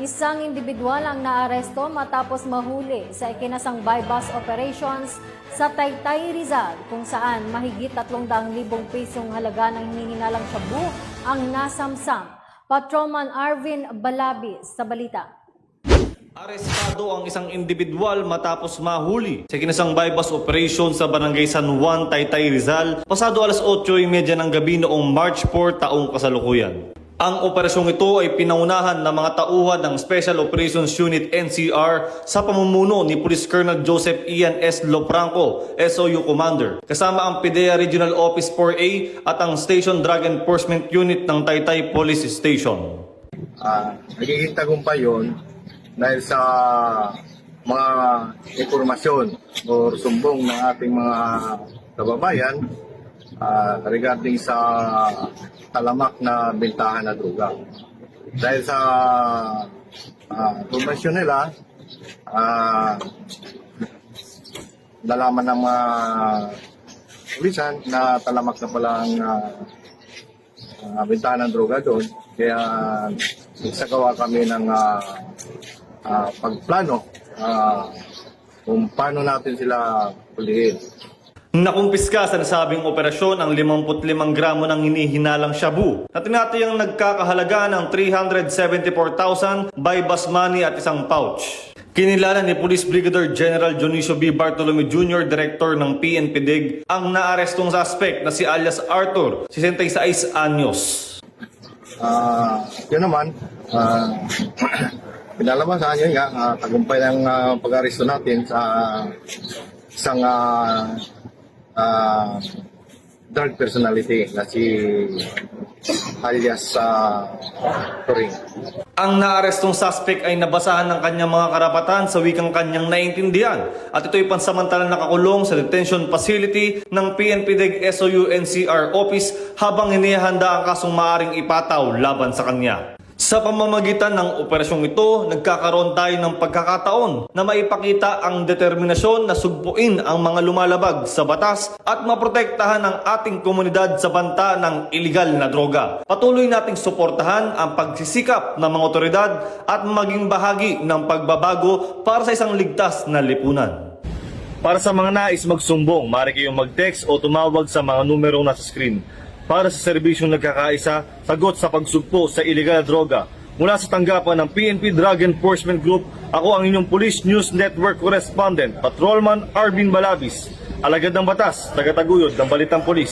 Isang individual ang naaresto matapos mahuli sa ikinasang buy-bus operations sa Taytay, Rizal kung saan mahigit 300,000 pisong halaga ng hinihinalang shabu ang nasamsam. Patrolman Arvin Balabis sa balita. Arestado ang isang individual matapos mahuli sa kinasang bypass operation sa Barangay San Juan, Taytay, Rizal pasado alas 8.30 ng gabi noong March 4 taong kasalukuyan. Ang operasyong ito ay pinaunahan ng mga tauhan ng Special Operations Unit NCR sa pamumuno ni Police Colonel Joseph Ian S. Lopranco, SOU Commander, kasama ang PIDEA Regional Office 4A at ang Station Drug Enforcement Unit ng Taytay Police Station. Ah, nagiging tagumpay yun dahil sa mga informasyon o sumbong ng ating mga kababayan ah, regarding sa talamak na bintahan na druga. Dahil sa uh, informasyon nila, ah, nalaman ng mga pulisan na talamak na pala ang ah, uh, bintahan ng droga doon. Kaya nagsagawa kami ng ah, ah, pagplano ah, kung paano natin sila pulihin. Nakumpiska sa nasabing operasyon ang 55 gramo ng hinihinalang shabu na tinatayang nagkakahalaga ng 374,000 by bus money at isang pouch. Kinilala ni Police Brigadier General Dionisio B. Bartolome Jr., Director ng PNP DIG, ang naarestong suspect na si alias Arthur, 66 anyos. Ah, yun naman, uh, pinalabasan yun nga, ah, tagumpay ng ah, pag-aresto natin sa isang ah, ah, drug personality na si alias sa Turing. Ang naarestong suspect ay nabasahan ng kanyang mga karapatan sa wikang kanyang naintindihan at ito'y pansamantalang nakakulong sa detention facility ng PNP DEG SOU NCR office habang hinihanda ang kasong maaring ipataw laban sa kanya. Sa pamamagitan ng operasyong ito, nagkakaroon tayo ng pagkakataon na maipakita ang determinasyon na sugpuin ang mga lumalabag sa batas at maprotektahan ang ating komunidad sa banta ng iligal na droga. Patuloy nating suportahan ang pagsisikap ng mga otoridad at maging bahagi ng pagbabago para sa isang ligtas na lipunan. Para sa mga nais magsumbong, maaari kayong mag-text o tumawag sa mga numerong nasa screen. Para sa serbisyong nagkakaisa, sagot sa pagsugpo sa iligal na droga. Mula sa tanggapan ng PNP Drug Enforcement Group, ako ang inyong Police News Network Correspondent, Patrolman Arvin Balabis. Alagad ng batas, tagataguyod ng Balitang Polis.